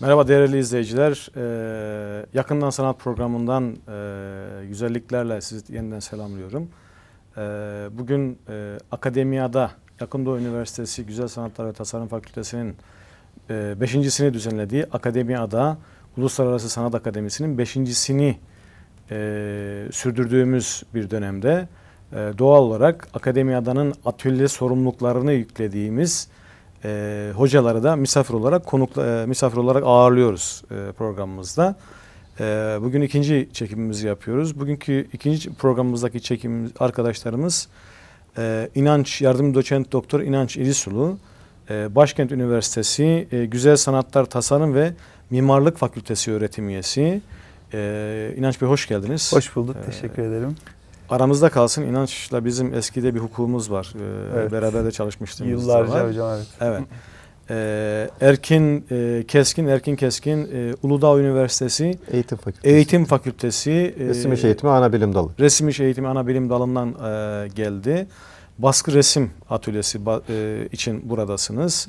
Merhaba değerli izleyiciler. Ee, Yakından Sanat programından e, güzelliklerle sizi yeniden selamlıyorum. Ee, bugün e, Akademiya'da Yakın Doğu Üniversitesi Güzel Sanatlar ve Tasarım Fakültesi'nin e, beşincisini düzenlediği Akademiya'da Uluslararası Sanat Akademisi'nin beşincisini e, sürdürdüğümüz bir dönemde e, doğal olarak Akademiya'danın atölye sorumluluklarını yüklediğimiz e, hocaları da misafir olarak konuk e, misafir olarak ağırlıyoruz e, programımızda. E, bugün ikinci çekimimizi yapıyoruz. Bugünkü ikinci programımızdaki çekim arkadaşlarımız e, İnanç Yardım Doçent Doktor İnanç İrisulu, e, Başkent Üniversitesi e, Güzel Sanatlar Tasarım ve Mimarlık Fakültesi öğretim üyesi. E, İnanç Bey hoş geldiniz. Hoş bulduk. Ee, Teşekkür ederim. Aramızda kalsın İnanç'la bizim eskide bir hukukumuz var. E, Evet. Beraber de çalışmıştığımız da Yıllarca hocam evet. Evet. Ee, Erkin e, Keskin, Erkin Keskin, e, Uludağ Üniversitesi Eğitim Fakültesi. Eğitim Fakültesi e, Resim İş Eğitimi Ana Bilim Dalı. Resim İş Eğitimi Ana Bilim Dalı'ndan e, geldi. Baskı Resim Atölyesi ba- e, için buradasınız.